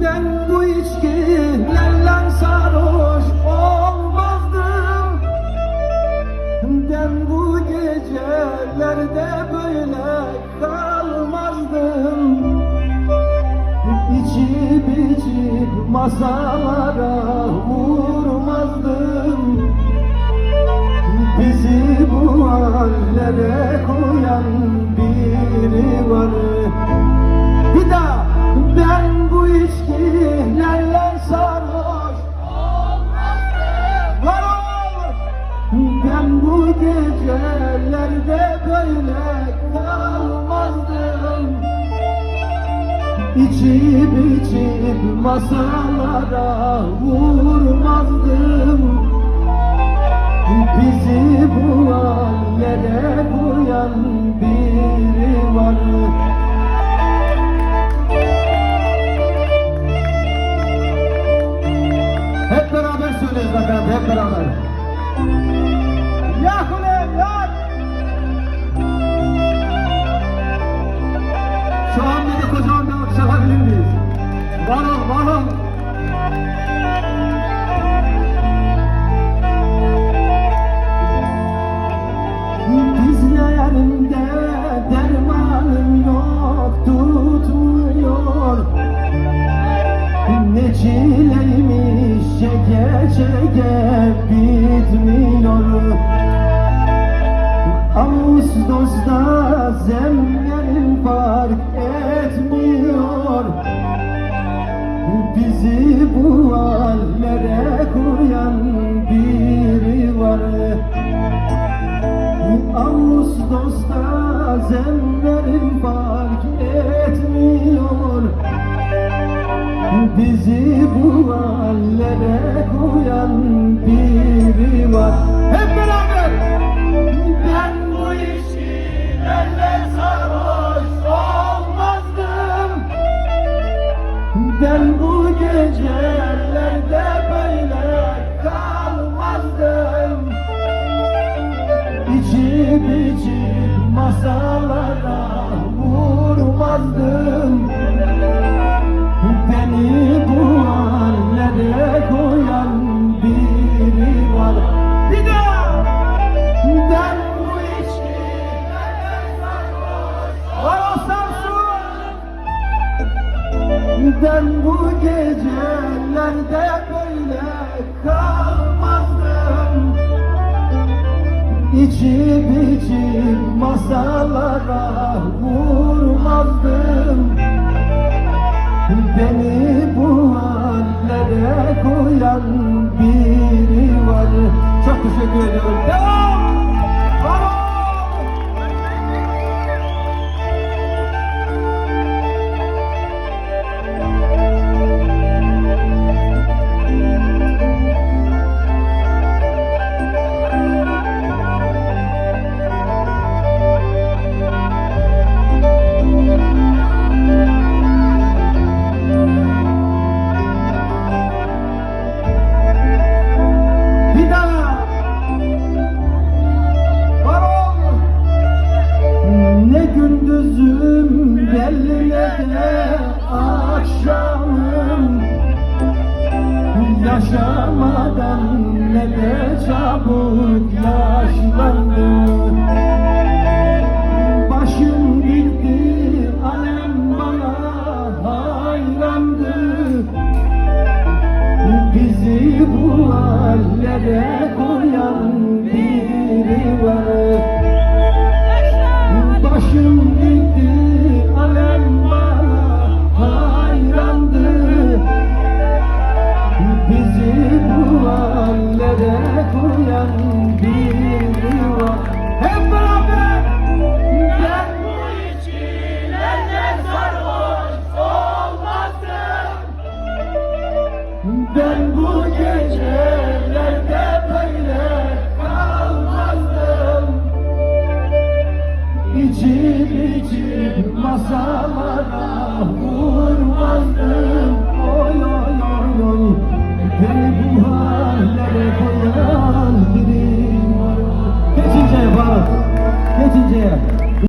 Ben bu içkilerle sarhoş olmazdım? Ben bu gecelerde böyle kalmazdım. İçip içip masalara vurmazdım gecelerde böyle kalmazdım. İçip içip masalara vurmazdım. Bizi bu hallere koyan Dizlerimde dermanım yok tutmuyor. Ne çileymiş çeke çeke bitmiyor. Ağustos'ta zemlerim Ağustos'ta zemlerim fark etmiyor Bizi bu hallere koyan biri var Hep beraber! Masalara vurmazdım. Beni bu hallere koyan biri var. Bir bu içkilerle sarhoş Var Samsun! Ben bu gecelerde İçip içip masalara vurmazdım Beni bu hallere koyan biri gündüzüm belli ne de akşamım. Yaşamadan ne de çabuk yaşlandım Başım gitti alem bana